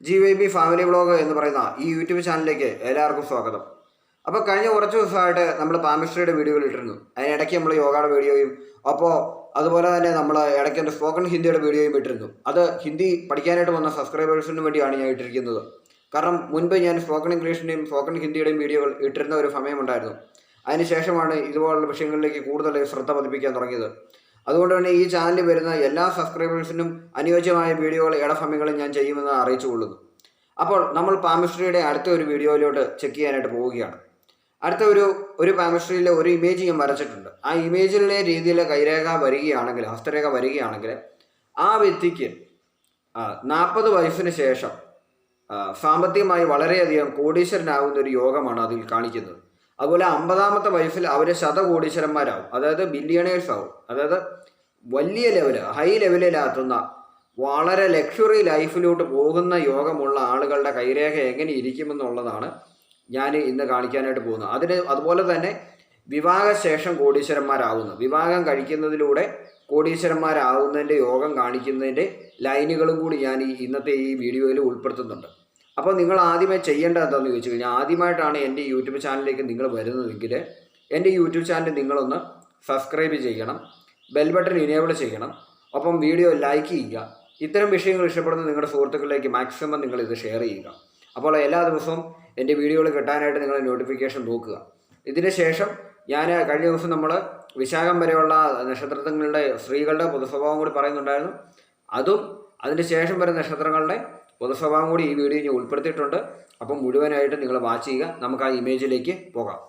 G Y B family vlog എന്ന് പറയുന്ന ഈ യൂട്യൂബ് ചാനലിലേക്ക് എല്ലാവർക്കും സ്വാഗതം. അപ്പോൾ കഴിഞ്ഞ കുറച്ച് ദിവസമായിട്ട് നമ്മൾ പാമിസ്ട്രിയുടെ വീഡിയോകൾ ഇട്ടിരുന്നു. അതിനിടയ്ക്ക് നമ്മൾ യോഗയുടെ വീഡിയോയും അപ്പോൾ അതുപോലെ തന്നെ നമ്മൾ ഇടയ്ക്ക് എന്റെ സ്പോക്കൺ ഹിന്ദിയുടെ വീഡിയോയും ഇട്ടിരുന്നു. അത് ഹിന്ദി പഠിക്കാനായിട്ട് വന്ന സബ്സ്ക്രൈബേഴ്സിന് വേണ്ടിയാണ് ഞാൻ ഇട്ടിരിക്കുന്നത്. കാരണം മുൻപ് ഞാൻ സ്പോക്കൺ ഇംഗ്ലീഷിന്റെയും സ്പോക്കൺ ഹിന്ദിയുടെയും വീഡിയോകൾ ഇട്ടിരുന്ന ഒരു സമയമുണ്ടായിരുന്നു അതിനുശേഷമാണ് ഇതുപോലുള്ള വിഷയങ്ങളിലേക്ക് കൂടുതൽ ശ്രദ്ധ പതിപ്പിക്കാൻ തുടങ്ങിയത്. അതുകൊണ്ട് തന്നെ ഈ ചാനലിൽ വരുന്ന എല്ലാ സബ്സ്ക്രൈബേഴ്സിനും അനുയോജ്യമായ വീഡിയോകൾ ഇടസമയങ്ങളിൽ ഞാൻ ചെയ്യുമെന്ന് അറിയിച്ചു കൊള്ളുന്നു. അപ്പോൾ നമ്മൾ പാമിസ്ട്രിയുടെ അടുത്ത ഒരു വീഡിയോയിലോട്ട് ചെക്ക് ചെയ്യാനായിട്ട് പോവുകയാണ്. അടുത്ത ഒരു ഒരു പാമിസ്ട്രിയിലെ ഒരു ഇമേജ് ഞാൻ വരച്ചിട്ടുണ്ട്. ആ ഇമേജിലെ രീതിയിലെ കൈരേഖ വരികയാണെങ്കിൽ ഹസ്തരേഖ വരികയാണെങ്കിൽ ആ വ്യക്തിക്ക് നാൽപ്പത് വയസ്സിന് ശേഷം സാമ്പത്തികമായി വളരെയധികം കോടീശ്വരനാകുന്ന ഒരു യോഗമാണ് അതിൽ കാണിക്കുന്നത്. അതുപോലെ അമ്പതാമത്തെ വയസ്സിൽ അവർ ശതകോടീശ്വരന്മാരാകും അതായത് ബില്യണേഴ്സ് ആവും. അതായത് വലിയ ലെവൽ ഹൈ ലെവലിലാത്തുന്ന വളരെ ലക്ഷറി ലൈഫിലോട്ട് പോകുന്ന യോഗമുള്ള ആളുകളുടെ കൈരേഖ എങ്ങനെ ഇരിക്കുമെന്നുള്ളതാണ് ഞാൻ ഇന്ന് കാണിക്കാനായിട്ട് പോകുന്നത്. അതിന് അതുപോലെ തന്നെ വിവാഹശേഷം കോടീശ്വരന്മാരാകുന്നു വിവാഹം കഴിക്കുന്നതിലൂടെ കോടീശ്വരന്മാരാകുന്നതിന്റെ യോഗം കാണിക്കുന്നതിന്റെ ലൈനുകളും കൂടി ഞാൻ ഈ ഇന്നത്തെ ഈ വീഡിയോയിൽ ഉൾപ്പെടുത്തുന്നുണ്ട്. അപ്പോൾ നിങ്ങൾ ആദ്യമേ ചെയ്യേണ്ടത് എന്താണെന്ന് ചോദിച്ചു കഴിഞ്ഞാൽ ആദ്യമായിട്ടാണ് എന്റെ യൂട്യൂബ് ചാനലിലേക്ക് നിങ്ങൾ വരുന്നതെങ്കിൽ എന്റെ യൂട്യൂബ് ചാനൽ നിങ്ങളൊന്ന് സബ്സ്ക്രൈബ് ചെയ്യണം ബെൽ ബട്ടൺ ഇനേബിൾ ചെയ്യണം ഒപ്പം വീഡിയോ ലൈക്ക് ചെയ്യുക. ഇത്തരം വിഷയങ്ങൾ ഇഷ്ടപ്പെടുന്ന നിങ്ങളുടെ സുഹൃത്തുക്കളിലേക്ക് മാക്സിമം നിങ്ങൾ ഇത് ഷെയർ ചെയ്യുക. അപ്പോൾ എല്ലാ ദിവസവും എന്റെ വീഡിയോകൾ കിട്ടാനായിട്ട് നിങ്ങൾ നോട്ടിഫിക്കേഷൻ നോക്കുക. ഇതിന് ശേഷം ഞാൻ കഴിഞ്ഞ ദിവസം നമ്മൾ വിശാഖം വരെയുള്ള നക്ഷത്രങ്ങളുടെ സ്ത്രീകളുടെ പൊതുസ്വഭാവം കൂടി പറയുന്നുണ്ടായിരുന്നു. അതും അതിന് ശേഷം വരുന്ന നക്ഷത്രങ്ങളുടെ പൊതുസ്വഭാവം കൂടി ഈ വീഡിയോ ഞാൻ ഉൾപ്പെടുത്തിയിട്ടുണ്ട്. അപ്പം മുഴുവനായിട്ട് നിങ്ങൾ വാച്ച് ചെയ്യുക. നമുക്ക് ആ ഇമേജിലേക്ക് പോകാം.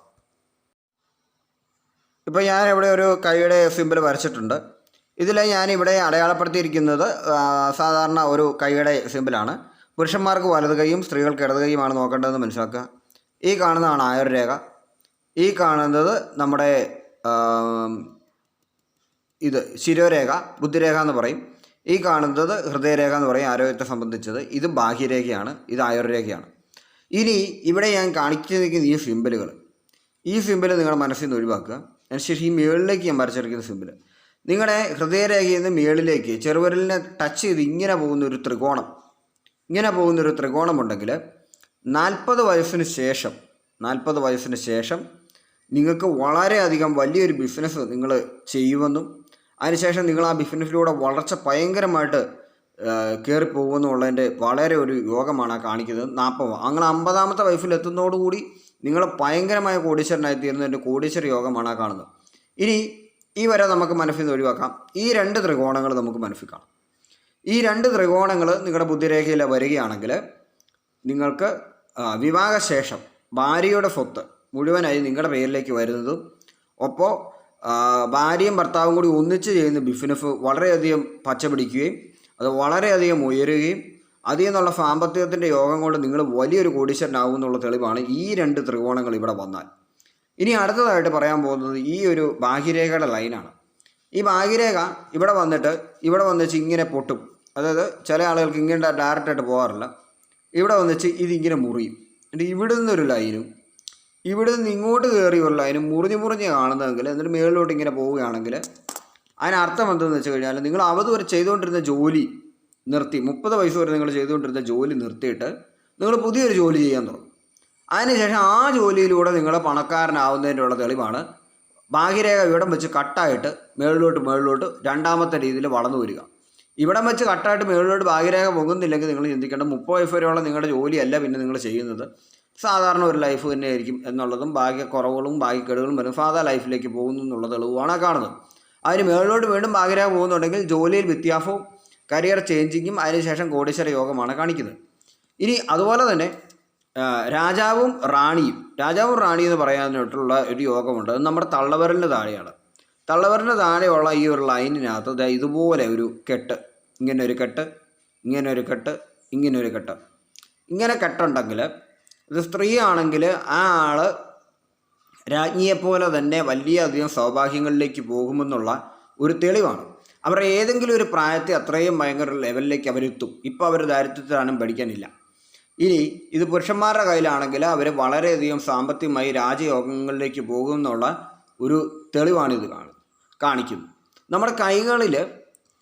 ഇപ്പോൾ ഞാൻ ഇവിടെ ഒരു കൈയുടെ സിമ്പിൾ വരച്ചിട്ടുണ്ട്. ഇതിൽ ഞാനിവിടെ അടയാളപ്പെടുത്തിയിരിക്കുന്നത് സാധാരണ ഒരു കൈയുടെ സിമ്പിളാണ് പുരുഷന്മാർക്ക് വലത് കൈയും സ്ത്രീകൾക്ക് ഇടത് കൈയുമാണ് നോക്കേണ്ടതെന്ന് മനസ്സിലാക്കുക. ഈ കാണുന്നതാണ് ആയുർരേഖ. ഈ കാണുന്നത് നമ്മുടെ ഇത് ശിരോരേഖ ബുദ്ധിരേഖ എന്ന് പറയും. ഈ കാണുന്നത് ഹൃദയരേഖ എന്ന് പറയും ആരോഗ്യത്തെ സംബന്ധിച്ചത്. ഇത് ബാഹ്യരേഖയാണ് ഇത് ആയുർരേഖയാണ്. ഇനി ഇവിടെ ഞാൻ കാണിച്ചിരിക്കുന്ന ഈ സിമ്പിളുകൾ. ഈ സിമ്പിൾ നിങ്ങളുടെ മനസ്സിൽ നിന്ന് ഒഴിവാക്കുക. അതിനുശേഷം ഈ മേളിലേക്ക് ഞാൻ വരച്ചിരിക്കുന്ന സിമ്പിൾ. നിങ്ങളുടെ ഹൃദയരേഖയിൽ നിന്ന് മേളിലേക്ക് ചെറുവിരലിനെ ടച്ച് ചെയ്ത് ഇങ്ങനെ പോകുന്ന ഒരു ത്രികോണം. ഇങ്ങനെ പോകുന്ന ഒരു ത്രികോണമുണ്ടെങ്കിൽ നാൽപ്പത് വയസ്സിന് ശേഷം നാൽപ്പത് വയസ്സിന് ശേഷം നിങ്ങൾക്ക് വളരെയധികം വലിയൊരു ബിസിനസ് നിങ്ങൾ ചെയ്യുമെന്നും അതിനുശേഷം നിങ്ങൾ ആ ബിസിനസ്സിലൂടെ വളർച്ച ഭയങ്കരമായിട്ട് കയറി പോകുമെന്നുള്ളതിന്റെ വളരെ ഒരു യോഗമാണ് കാണിക്കുന്നത്. നാൽപ്പത് അങ്ങനെ അമ്പതാമത്തെ വയസ്സിലെത്തുന്നതോടുകൂടി നിങ്ങൾ ഭയങ്കരമായ കോടീശ്വരനായി തീരുന്നതിന്റെ കോടീശ്വര യോഗമാണ് ആ കാണുന്നത്. ഇനി ഈ വരെ നമുക്ക് മനസ്സിൽ നിന്ന് ഒഴിവാക്കാം. ഈ രണ്ട് ത്രികോണങ്ങൾ നമുക്ക് മനസ്സിൽ കാണാം. ഈ രണ്ട് ത്രികോണങ്ങൾ നിങ്ങളുടെ ബുദ്ധിരേഖയിൽ വരികയാണെങ്കിൽ നിങ്ങൾക്ക് വിവാഹശേഷം ഭാര്യയുടെ സ്വത്ത് മുഴുവനായി നിങ്ങളുടെ പേരിലേക്ക് വരുന്നതും ഒപ്പോൾ ഭാര്യയും ഭർത്താവും കൂടി ഒന്നിച്ച് ചെയ്യുന്ന ബിസിനസ് വളരെയധികം പച്ചപിടിക്കുകയും അത് വളരെയധികം ഉയരുകയും അതിൽ നിന്നുള്ള സാമ്പത്തികത്തിന്റെ യോഗം കൊണ്ട് നിങ്ങൾ വലിയൊരു കോടീശ്വരനാകും എന്നുള്ള തെളിവാണ് ഈ രണ്ട് ത്രികോണങ്ങൾ ഇവിടെ വന്നാൽ. ഇനി അടുത്തതായിട്ട് പറയാൻ പോകുന്നത് ഈ ഒരു ഭാഗ്യരേഖയുടെ ലൈനാണ്. ഈ ഭാഗ്യരേഖ ഇവിടെ വന്നിട്ട് ഇവിടെ വന്നിച്ച് ഇങ്ങനെ പൊട്ടും. അതായത് ചില ആളുകൾക്ക് ഇങ്ങനെ ഡയറക്റ്റായിട്ട് പോകാറില്ല. ഇവിടെ വന്നിച്ച് ഇതിങ്ങനെ മുറിയും. എന്നിട്ട് ഇവിടെ നിന്നൊരു ലൈനും ഇവിടെ നിന്ന് ഇങ്ങോട്ട് കയറി അതിന് മുറിഞ്ഞ് മുറിഞ്ഞ് കാണുന്നതെങ്കിൽ എന്നിട്ട് മേളിലോട്ട് ഇങ്ങനെ പോവുകയാണെങ്കിൽ അതിനർത്ഥം എന്തെന്ന് വെച്ച് കഴിഞ്ഞാൽ നിങ്ങൾ അവത് വരെ ചെയ്തുകൊണ്ടിരുന്ന ജോലി നിർത്തി മുപ്പത് വയസ്സ് വരെ നിങ്ങൾ ചെയ്തുകൊണ്ടിരുന്ന ജോലി നിർത്തിയിട്ട് നിങ്ങൾ പുതിയൊരു ജോലി ചെയ്യാൻ തുടങ്ങും. അതിനുശേഷം ആ ജോലിയിലൂടെ നിങ്ങൾ പണക്കാരനാവുന്നതിനുള്ള തെളിവാണ് ബാഹ്യരേഖ ഇവിടം വെച്ച് കട്ടായിട്ട് മേളിലോട്ട് മേളിലോട്ട് രണ്ടാമത്തെ രീതിയിൽ വളർന്നു വരിക. ഇവിടം വെച്ച് കട്ടായിട്ട് മേളിലോട്ട് ബാഹ്യരേഖ പോകുന്നില്ലെങ്കിൽ നിങ്ങൾ ചിന്തിക്കേണ്ട മുപ്പത് വയസ്സ് വരെയുള്ള നിങ്ങളുടെ ജോലിയല്ല പിന്നെ നിങ്ങൾ ചെയ്യുന്നത്. സാധാരണ ഒരു ലൈഫ് തന്നെയായിരിക്കും എന്നുള്ളതും ഭാഗ്യക്കുറവുകളും ഭാഗ്യക്കേടുകളും വരും. സാധാ ലൈഫിലേക്ക് പോകുന്നു എന്നുള്ള തെളിവാണ് കാണുന്നത്. അതിന് മേളിലോട്ട് വീണ്ടും ഭാഗ്യരേഖ പോകുന്നുണ്ടെങ്കിൽ ജോലിയിൽ വ്യത്യാസവും കരിയർ ചേഞ്ചിങ്ങും അതിനുശേഷം കോടീശ്വര യോഗമാണ് കാണിക്കുന്നത്. ഇനി അതുപോലെ തന്നെ രാജാവും റാണിയും. രാജാവും റാണി എന്ന് പറയാനായിട്ടുള്ള ഒരു യോഗമുണ്ട്. അത് നമ്മുടെ തള്ളവരന്റെ താഴെയാണ്. തള്ളവരന്റെ താഴെയുള്ള ഈ ഒരു ലൈനിനകത്ത് ഇതുപോലെ ഒരു കെട്ട് ഇങ്ങനെ ഒരു കെട്ട് ഇങ്ങനെ ഒരു കെട്ട് ഇങ്ങനെ ഒരു കെട്ട്. ഇങ്ങനെ കെട്ടുണ്ടെങ്കിൽ ഇത് സ്ത്രീ ആണെങ്കിൽ ആ ആൾ രാജ്ഞിയെപ്പോലെ തന്നെ വലിയ അധികം സൗഭാഗ്യങ്ങളിലേക്ക് പോകുമെന്നുള്ള ഒരു തെളിവാണ്. അവർ ഏതെങ്കിലും ഒരു പ്രായത്തെ അത്രയും ഭയങ്കര ലെവലിലേക്ക് അവരെത്തും. ഇപ്പോൾ അവർ ദാരിദ്ര്യത്തിലാണെങ്കിൽ പഠിക്കാനില്ല ഇനി ഇത് പുരുഷന്മാരുടെ കയ്യിലാണെങ്കിൽ അവർ വളരെയധികം സാമ്പത്തികമായി രാജയോഗങ്ങളിലേക്ക് പോകുമെന്നുള്ള ഒരു തെളിവാണിത് കാണുന്നത് കാണിക്കുന്നു. നമ്മുടെ കൈകളിൽ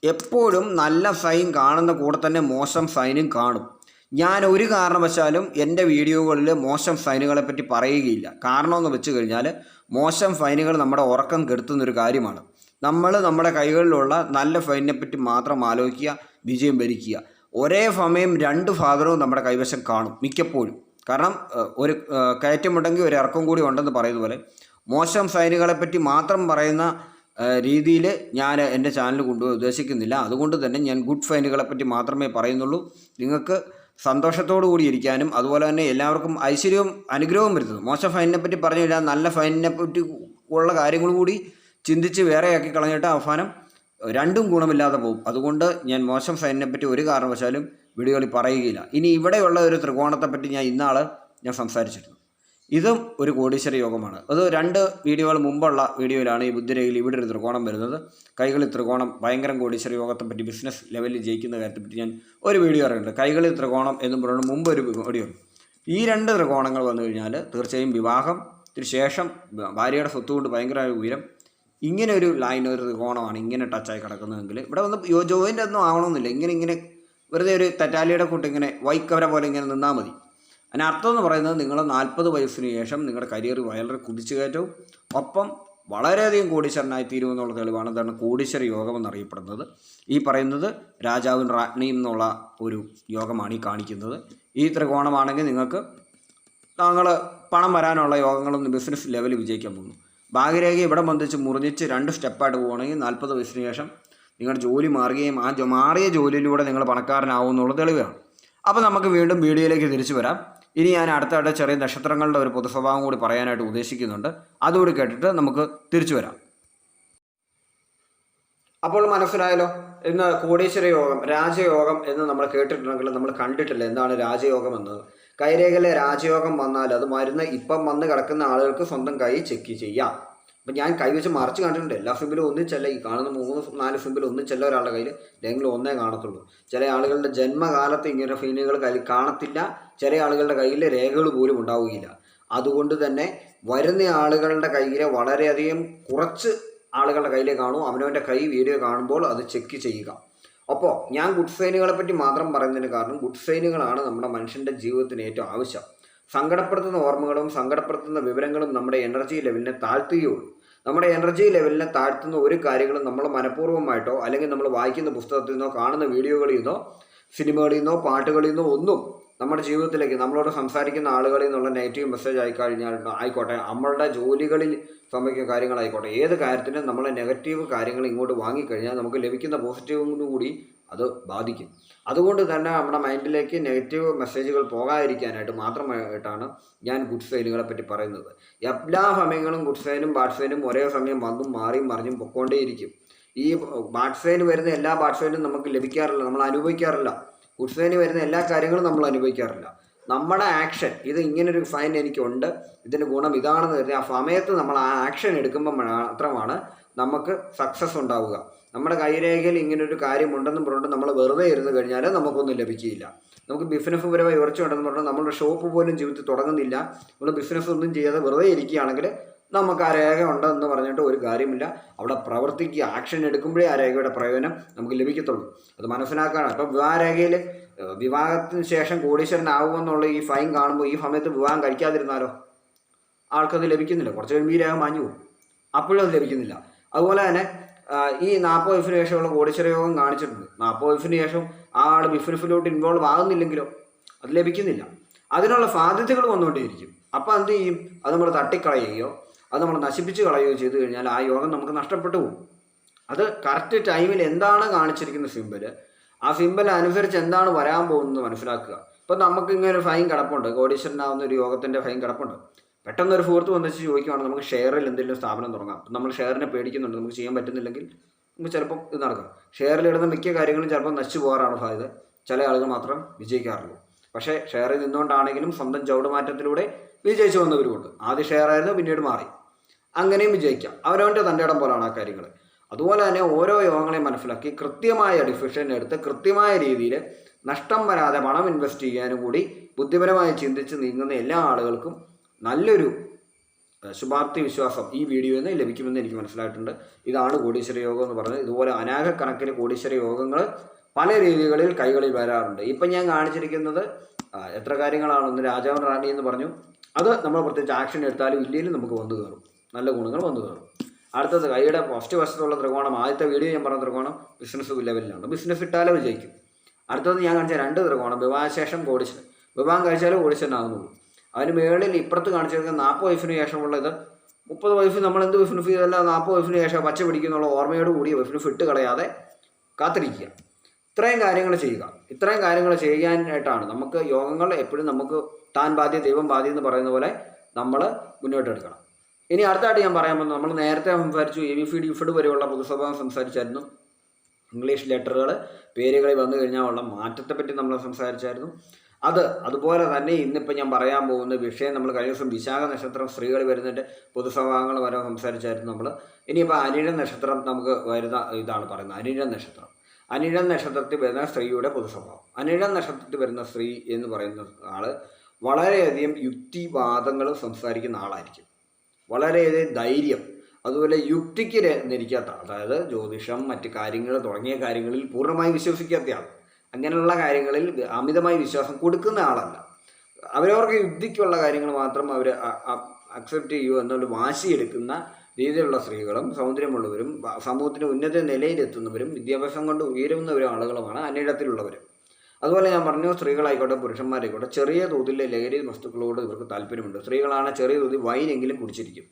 എപ്പോഴും നല്ല സൈൻ കാണുന്ന കൂടെ തന്നെ മോശം സൈനും കാണും. ഞാൻ ഒരു കാരണവശാലും എന്റെ വീഡിയോകളിൽ മോശം ഫൈനുകളെ പറ്റി പറയുകയില്ല. കാരണമെന്ന് വെച്ച് കഴിഞ്ഞാൽ മോശം ഫൈനുകൾ നമ്മുടെ ഉറക്കം കെടുത്തുന്നൊരു കാര്യമാണ്. നമ്മൾ നമ്മുടെ കൈകളിലുള്ള നല്ല ഫൈനിനെ പറ്റി മാത്രം ആലോചിക്കുക വിജയം ഭരിക്കുക ഒരേ സമയം രണ്ട് ഫാദറും നമ്മുടെ കൈവശം കാണും മിക്കപ്പോഴും. കാരണം ഒരു കയറ്റമുണ്ടെങ്കിൽ ഒരു ഇറക്കം കൂടി ഉണ്ടെന്ന് പറയുന്ന പോലെ മോശം ഫൈനുകളെ പറ്റി മാത്രം പറയുന്ന രീതിയിൽ ഞാൻ എന്റെ ചാനൽ കൊണ്ടുപോയി ഉദ്ദേശിക്കുന്നില്ല. അതുകൊണ്ട് തന്നെ ഞാൻ ഗുഡ് ഫൈനുകളെ പറ്റി മാത്രമേ പറയുന്നുള്ളൂ. നിങ്ങൾക്ക് സന്തോഷത്തോടു കൂടി ഇരിക്കാനും അതുപോലെ തന്നെ എല്ലാവർക്കും ഐശ്വര്യവും അനുഗ്രഹവും വരുത്തുന്നു. മോശം ഫൈനിനെ പറ്റി പറഞ്ഞു കഴിഞ്ഞാൽ നല്ല ഫൈനിനെ പറ്റി ഉള്ള കാര്യങ്ങൾ കൂടി ചിന്തിച്ച് വേറെയാക്കി കളഞ്ഞിട്ട് അവസാനം രണ്ടും ഗുണമില്ലാതെ പോകും. അതുകൊണ്ട് ഞാൻ മോശം ഫൈനിനെ പറ്റി ഒരു കാരണവശാലും വീഡിയോകളിൽ പറയുകയില്ല. ഇനി ഇവിടെയുള്ള ഒരു ത്രികോണത്തെപ്പറ്റി ഞാൻ ഇന്നാൾ ഞാൻ സംസാരിച്ചിരുന്നു. ഇതും ഒരു കോടീശ്വര യോഗമാണ്. അത് രണ്ട് വീഡിയോകൾ മുമ്പുള്ള വീഡിയോയിലാണ് ഈ ബുദ്ധിരയിൽ ഇവിടെ ഒരു ത്രികോണം വരുന്നത്. കൈകളിൽ ത്രികോണം ഭയങ്കര കോടീശ്വര യോഗത്തെ പറ്റി ബിസിനസ് ലെവലിൽ ജയിക്കുന്ന കാര്യത്തെപ്പറ്റി ഞാൻ ഒരു വീഡിയോ അറിയുന്നുണ്ട് കൈകളിൽ ത്രികോണം എന്ന് പറയുന്നത് മുമ്പ് ഒരു വീഡിയോ ഈ രണ്ട് ത്രികോണങ്ങൾ വന്നു കഴിഞ്ഞാൽ തീർച്ചയായും വിവാഹം ശേഷം ഭാര്യയുടെ സ്വത്ത് കൊണ്ട് ഭയങ്കര ഉയരം ഇങ്ങനെ ഒരു ലൈൻ ഒരു ത്രികോണമാണ് ഇങ്ങനെ ടച്ചായി കിടക്കുന്നതെങ്കിൽ ഇവിടെ വന്ന് യോ ജോയിന്റ് ഒന്നും ആവണമെന്നില്ല. ഇങ്ങനെ ഇങ്ങനെ വെറുതെ ഒരു തെറ്റാലിയുടെ കൂട്ട് ഇങ്ങനെ വൈക്കവര പോലെ ഇങ്ങനെ നിന്നാൽ മതി. അതിന് അർത്ഥം എന്ന് പറയുന്നത് നിങ്ങൾ നാൽപ്പത് വയസ്സിന് ശേഷം നിങ്ങളുടെ കരിയർ വളരെ കുതിച്ചുകയറ്റവും ഒപ്പം വളരെയധികം കോടീശ്വരനായി തീരുമെന്നുള്ള തെളിവാണ് എന്താണ് കോടീശ്വര യോഗം എന്നറിയപ്പെടുന്നത്. ഈ പറയുന്നത് രാജാവും രാജ്ഞിയും എന്നുള്ള ഒരു യോഗമാണ് ഈ കാണിക്കുന്നത്. ഈ ത്രികോണമാണെങ്കിൽ നിങ്ങൾക്ക് താങ്കൾ പണം വരാനുള്ള യോഗങ്ങളൊന്നും ബിസിനസ് ലെവലിൽ വിജയിക്കാൻ പോകുന്നു. ഭാഗ്യരേഖ ഇവിടെ ബന്ധിച്ച് മുറിഞ്ഞിച്ച് രണ്ട് സ്റ്റെപ്പായിട്ട് പോകണമെങ്കിൽ നാൽപ്പത് വയസ്സിന് ശേഷം നിങ്ങളുടെ ജോലി മാറുകയും ആ മാറിയ ജോലിയിലൂടെ നിങ്ങൾ പണക്കാരനാവും എന്നുള്ള തെളിവാണ്. അപ്പോൾ നമുക്ക് വീണ്ടും വീഡിയോയിലേക്ക് തിരിച്ചു വരാം. ഇനി ഞാൻ അടുത്തായിട്ട് ചെറിയ നക്ഷത്രങ്ങളുടെ ഒരു പൊതുസ്വഭാവം കൂടി പറയാനായിട്ട് ഉദ്ദേശിക്കുന്നുണ്ട്. അതുകൂടി കേട്ടിട്ട് നമുക്ക് തിരിച്ചു വരാം. അപ്പോൾ മനസ്സിലായല്ലോ? ഇന്ന് കോടീശ്വര യോഗം രാജയോഗം എന്ന് നമ്മൾ കേട്ടിട്ടുണ്ടെങ്കിൽ നമ്മൾ കണ്ടിട്ടില്ല എന്താണ് രാജയോഗം എന്നത്? കൈരേഖയിലെ രാജയോഗം വന്നാൽ അത് മരുന്ന് ഇപ്പം വന്ന് കിടക്കുന്ന ആളുകൾക്ക് സ്വന്തം കൈ ചെക്ക് ചെയ്യാം. അപ്പം ഞാൻ കൈവച്ച് മറിച്ച് കണ്ടിട്ടുണ്ട് എല്ലാ സിമ്പിലും ഒന്നിച്ചല്ല ഈ കാണുന്ന മൂന്ന് നാല് സിമ്പിൽ ഒന്നിച്ചല്ല ഒരാളുടെ കയ്യിൽ ഏതെങ്കിലും ഒന്നേ കാണത്തുള്ളൂ. ചില ആളുകളുടെ ജന്മകാലത്ത് ഇങ്ങനെ ഫീനുകൾ കയ്യിൽ കാണത്തില്ല. ചില ആളുകളുടെ കയ്യിൽ രേഖകൾ പോലും ഉണ്ടാവുകയില്ല. അതുകൊണ്ട് തന്നെ വരുന്ന ആളുകളുടെ കയ്യിൽ വളരെയധികം കുറച്ച് ആളുകളുടെ കയ്യിലേ കാണൂ. അവനവന്റെ കൈ വീഡിയോ കാണുമ്പോൾ അത് ചെക്ക് ചെയ്യുക. അപ്പോൾ ഞാൻ ഗുഡ് സൈനുകളെ പറ്റി മാത്രം പറയുന്നതിന് കാരണം ഗുഡ് സൈനുകളാണ് നമ്മുടെ മനുഷ്യന്റെ ജീവിതത്തിന് ഏറ്റവും ആവശ്യം. സങ്കടപ്പെടുത്തുന്ന ഓർമ്മകളും സങ്കടപ്പെടുത്തുന്ന വിവരങ്ങളും നമ്മുടെ എനർജി ലെവലിനെ താഴ്ത്തുകയുള്ളൂ. നമ്മുടെ എനർജി ലെവലിനെ താഴ്ത്തുന്ന ഒരു കാര്യങ്ങളും നമ്മൾ മനഃപൂർവമായിട്ടോ അല്ലെങ്കിൽ നമ്മൾ വായിക്കുന്ന പുസ്തകത്തിൽ നിന്നോ കാണുന്ന വീഡിയോകളിൽ നിന്നോ സിനിമകളിൽ നിന്നോ പാട്ടുകളിൽ നിന്നോ ഒന്നും നമ്മുടെ ജീവിതത്തിലേക്ക് നമ്മളോട് സംസാരിക്കുന്ന ആളുകളിൽ നിന്നുള്ള നെഗറ്റീവ് മെസ്സേജ് ആയി കഴിഞ്ഞാൽ ആയിക്കോട്ടെ നമ്മളുടെ ജോലികളിൽ സംഭവിക്കുന്ന കാര്യങ്ങളായിക്കോട്ടെ ഏത് കാര്യത്തിനും നമ്മളെ നെഗറ്റീവ് കാര്യങ്ങൾ ഇങ്ങോട്ട് വാങ്ങിക്കഴിഞ്ഞാൽ നമുക്ക് ലഭിക്കുന്ന പോസിറ്റീവ് കൂടി അത് ബാധിക്കും. അതുകൊണ്ട് തന്നെ നമ്മുടെ മൈൻഡിലേക്ക് നെഗറ്റീവ് മെസ്സേജുകൾ പോകാതിരിക്കാനായിട്ട് മാത്രമായിട്ടാണ് ഞാൻ ഗുഡ് സൈനുകളെ പറ്റി പറയുന്നത്. എല്ലാ സമയങ്ങളും ഗുഡ് സൈനും ബാഡ് സൈനും ഒരേ സമയം വന്നും മാറിയും മറിഞ്ഞും പൊക്കോണ്ടേയിരിക്കും. ഈ ബാഡ് സൈൻ വരുന്ന എല്ലാ ബാഡ് സൈനും നമുക്ക് ലഭിക്കാറില്ല നമ്മൾ അനുഭവിക്കാറില്ല. ഗുഡ് സൈന് വരുന്ന എല്ലാ കാര്യങ്ങളും നമ്മൾ അനുഭവിക്കാറില്ല. നമ്മുടെ ആക്ഷൻ ഇത് ഇങ്ങനൊരു ഫൈൻ എനിക്കുണ്ട് ഇതിന്റെ ഗുണം ഇതാണെന്ന് കരുതി ആ സമയത്ത് നമ്മൾ ആ ആക്ഷൻ എടുക്കുമ്പോൾ മാത്രമാണ് നമുക്ക് സക്സസ് ഉണ്ടാവുക. നമ്മുടെ കൈരേഖയിൽ ഇങ്ങനൊരു കാര്യമുണ്ടെന്നും പറഞ്ഞിട്ട് നമ്മൾ വെറുതെ ഇരുന്ന് കഴിഞ്ഞാൽ നമുക്കൊന്നും ലഭിക്കുകയില്ല. നമുക്ക് ബിസിനസ് പരമായി ഉറച്ചുണ്ടെന്ന് പറഞ്ഞാൽ നമ്മുടെ ഷോപ്പ് പോലും ജീവിതത്തിൽ തുടങ്ങുന്നില്ല. നമ്മൾ ബിസിനസ് ഒന്നും ചെയ്യാതെ വെറുതെ ഇരിക്കുകയാണെങ്കിൽ നമുക്ക് ആ രേഖ ഉണ്ടെന്ന് പറഞ്ഞിട്ട് ഒരു കാര്യമില്ല. അവിടെ പ്രവർത്തിക്കുക ആക്ഷൻ എടുക്കുമ്പോഴേ ആ രേഖയുടെ പ്രയോജനം നമുക്ക് ലഭിക്കത്തുള്ളൂ. അത് മനസ്സിലാക്കാണ് അപ്പം വിവാഹ രേഖയിൽ വിവാഹത്തിന് ശേഷം കോടീശ്വരനാകുമെന്നുള്ള ഈ ഫൈൻ കാണുമ്പോൾ ഈ സമയത്ത് വിവാഹം കഴിക്കാതിരുന്നാലോ? ആൾക്കത് ലഭിക്കുന്നില്ല. കുറച്ച് കഴിയുമ്പോൾ ഈ രേഖ മാഞ്ഞു പോകും. അപ്പോഴും അത് ലഭിക്കുന്നില്ല. അതുപോലെ തന്നെ ഈ നാൽപ്പത് എഫിന് ശേഷമുള്ള കോടീശ്വര യോഗം കാണിച്ചിട്ടുണ്ട്. നാൽപ്പത് എഫിന് ശേഷം ആ ആൾ ബിഫിനിഫിലോട്ട് ഇൻവോൾവ് ആകുന്നില്ലെങ്കിലോ? അത് ലഭിക്കുന്നില്ല. അതിനുള്ള സാധ്യതകൾ വന്നുകൊണ്ടേയിരിക്കും. അപ്പോൾ എന്ത് ചെയ്യും? അത് നമ്മൾ തട്ടിക്കളയുകയോ അത് നമ്മൾ നശിപ്പിച്ച് കളയുകയോ ചെയ്തു കഴിഞ്ഞാൽ ആ യോഗം നമുക്ക് നഷ്ടപ്പെട്ടു പോകും. അത് കറക്റ്റ് ടൈമിൽ എന്താണ് കാണിച്ചിരിക്കുന്ന സിമ്പിൾ ആ സിമ്പിൾ അനുസരിച്ച് എന്താണ് വരാൻ പോകുന്നത് മനസ്സിലാക്കുക. ഇപ്പം നമുക്ക് ഇങ്ങനെ ഒരു ഫൈൻ കിടപ്പുണ്ട്. കോടീശ്വരനാവുന്ന ഒരു യോഗത്തിന്റെ ഫൈൻ കിടപ്പുണ്ട്. പെട്ടെന്ന് ഒരു സുഹൃത്ത് വന്നിച്ച് ചോദിക്കുവാണെങ്കിൽ നമുക്ക് ഷെയറിൽ എന്തെങ്കിലും സ്ഥാപനം തുടങ്ങാം. നമ്മൾ ഷെയറിനെ പേടിക്കുന്നുണ്ട് നമുക്ക് ചെയ്യാൻ പറ്റുന്നില്ലെങ്കിൽ നമുക്ക് ചിലപ്പം ഇത് ഷെയറിൽ ഷെയറിലിടുന്ന മിക്ക കാര്യങ്ങളും ചിലപ്പോൾ നശിച്ചു പോകാറാണ് സാധ്യത. ചില ആളുകൾ മാത്രം വിജയിക്കാറുള്ളൂ. പക്ഷേ ഷെയറിൽ നിന്നുകൊണ്ടാണെങ്കിലും സ്വന്തം ചവിടുമാറ്റത്തിലൂടെ വിജയിച്ചു വന്നവരുമുണ്ട് ആദ്യം ഷെയറായിരുന്നു പിന്നീട് മാറി. അങ്ങനെയും വിജയിക്കാം. അവനവന്റെ തന്റെ ഇടം പോലാണ് ആ കാര്യങ്ങൾ അതുപോലെ തന്നെ ഓരോ യോഗങ്ങളെയും മനസ്സിലാക്കി കൃത്യമായ ഡിസിഷൻ എടുത്ത് കൃത്യമായ രീതിയിൽ നഷ്ടം വരാതെ പണം ഇൻവെസ്റ്റ് ചെയ്യാനും കൂടി ബുദ്ധിപരമായി ചിന്തിച്ച് നീങ്ങുന്ന എല്ലാ ആളുകൾക്കും നല്ലൊരു ശുഭാപ്തി വിശ്വാസം ഈ വീഡിയോയിൽ നിന്ന് ലഭിക്കുമെന്ന് എനിക്ക് മനസ്സിലായിട്ടുണ്ട്. ഇതാണ് കോടീശ്വര യോഗം എന്ന് പറയുന്നത് ഇതുപോലെ അനാഘക്കണക്കിന് കോടീശ്വര യോഗങ്ങൾ പല രീതികളിൽ കൈകളിൽ വരാറുണ്ട്. ഇപ്പം ഞാൻ കാണിച്ചിരിക്കുന്നത് എത്ര കാര്യങ്ങളാണ് ഒന്ന് രാജാവൻ റാണി എന്ന് പറഞ്ഞു. അത് നമ്മൾ പ്രത്യേകിച്ച് ആക്ഷൻ എടുത്താലും ഇല്ലെങ്കിലും നമുക്ക് വന്നു കയറും. നല്ല ഗുണങ്ങൾ വന്നു കയറും. അടുത്തത് കൈയുടെ ഫസ്റ്റ് വശത്തുള്ള ത്രികോണം ആദ്യത്തെ വീഡിയോ ഞാൻ പറഞ്ഞ ത്രികോണം ബിസിനസ് ലെവലിലാണ് ബിസിനസ് ഇട്ടാലേ വിജയിക്കും. അടുത്തത് ഞാൻ കാണിച്ച രണ്ട് ത്രികോണം വിവാഹശേഷം കോടിച്ചൻ വിവാഹം കഴിച്ചാലേ കോടിച്ചനാകുന്നുള്ളൂ അതിന് മേളിൽ ഇപ്പുറത്ത് കാണിച്ചിരിക്കുന്ന നാൽപ്പത് വയസ്സിന് ശേഷമുള്ള ഇത് മുപ്പത് വയസ്സ് നമ്മൾ എന്ത് വയസ്സിന് ചെയ്തല്ല നാൽപ്പത് വയസ്സിന് ശേഷം പച്ച പിടിക്കുന്നുള്ള ഓർമ്മയോട് കൂടി വയസ്സിന് ഫിട്ട് കളയാതെ കാത്തിരിക്കുക. ഇത്രയും കാര്യങ്ങൾ ചെയ്യുക. ഇത്രയും കാര്യങ്ങൾ ചെയ്യാനായിട്ടാണ് നമുക്ക് യോഗങ്ങൾ എപ്പോഴും നമുക്ക് താൻ ബാധ്യ ദൈവം ബാധ്യ എന്ന് പറയുന്ന പോലെ നമ്മൾ മുന്നോട്ടെടുക്കണം ഇനി അടുത്തായിട്ട് ഞാൻ പറയാൻ പോകുന്നത് നമ്മൾ നേരത്തെ സംസാരിച്ചു എ വി ഫിഡ് ഇഫിഡ് വരെയുള്ള പൊതുസഭ സംസാരിച്ചായിരുന്നു. ഇംഗ്ലീഷ് ലെറ്ററുകൾ പേരുകളിൽ വന്നു കഴിഞ്ഞാൽ ഉള്ള മാറ്റത്തെപ്പറ്റി നമ്മൾ സംസാരിച്ചായിരുന്നു. അത് അതുപോലെ തന്നെ ഇന്നിപ്പോൾ ഞാൻ പറയാൻ പോകുന്ന വിഷയം നമ്മൾ കഴിഞ്ഞ ദിവസം വിശാഖ നക്ഷത്രം സ്ത്രീകൾ വരുന്നതിന്റെ പൊതുസഭാംഗങ്ങൾ വരെ സംസാരിച്ചായിരുന്നു നമ്മൾ. ഇനിയിപ്പോൾ അനിഴ നക്ഷത്രം നമുക്ക് വരുന്ന ഇതാണ് പറയുന്നത്. അനിഴ നക്ഷത്രം. അനിഴ നക്ഷത്രത്തിൽ വരുന്ന സ്ത്രീയുടെ പൊതുസ്വഭാവം. അനിഴ നക്ഷത്രത്തിൽ വരുന്ന സ്ത്രീ എന്ന് പറയുന്ന ആൾ വളരെയധികം യുക്തിവാദങ്ങൾ സംസാരിക്കുന്ന ആളായിരിക്കും. വളരെയധികം ധൈര്യം. അതുപോലെ യുക്തിക്ക് നിരിക്കാത്ത അതായത് ജ്യോതിഷം മറ്റ് കാര്യങ്ങൾ തുടങ്ങിയ കാര്യങ്ങളിൽ പൂർണമായി വിശ്വസിക്കാത്ത ആൾ അങ്ങനെയുള്ള കാര്യങ്ങളിൽ അമിതമായി വിശ്വാസം കൊടുക്കുന്ന ആളല്ല. അവരവർക്ക് യുക്തിക്കുള്ള കാര്യങ്ങൾ മാത്രം അവർ അക്സെപ്റ്റ് ചെയ്യൂ എന്നുള്ള വാശിയെടുക്കുന്ന രീതിയിലുള്ള സ്ത്രീകളും സൗന്ദര്യമുള്ളവരും സമൂഹത്തിന്റെ ഉന്നത നിലയിലെത്തുന്നവരും വിദ്യാഭ്യാസം കൊണ്ട് ഉയരുന്നവരും ആളുകളുമാണ് അന്നിടത്തിലുള്ളവർ അതുപോലെ ഞാൻ പറഞ്ഞു സ്ത്രീകളായിക്കോട്ടെ പുരുഷന്മാരായിക്കോട്ടെ ചെറിയ തോതിലെ ലഹരി വസ്തുക്കളോട് ഇവർക്ക് താല്പര്യമുണ്ട്. സ്ത്രീകളാണ് ചെറിയ തോതിൽ വൈനെങ്കിലും കുടിച്ചിരിക്കും.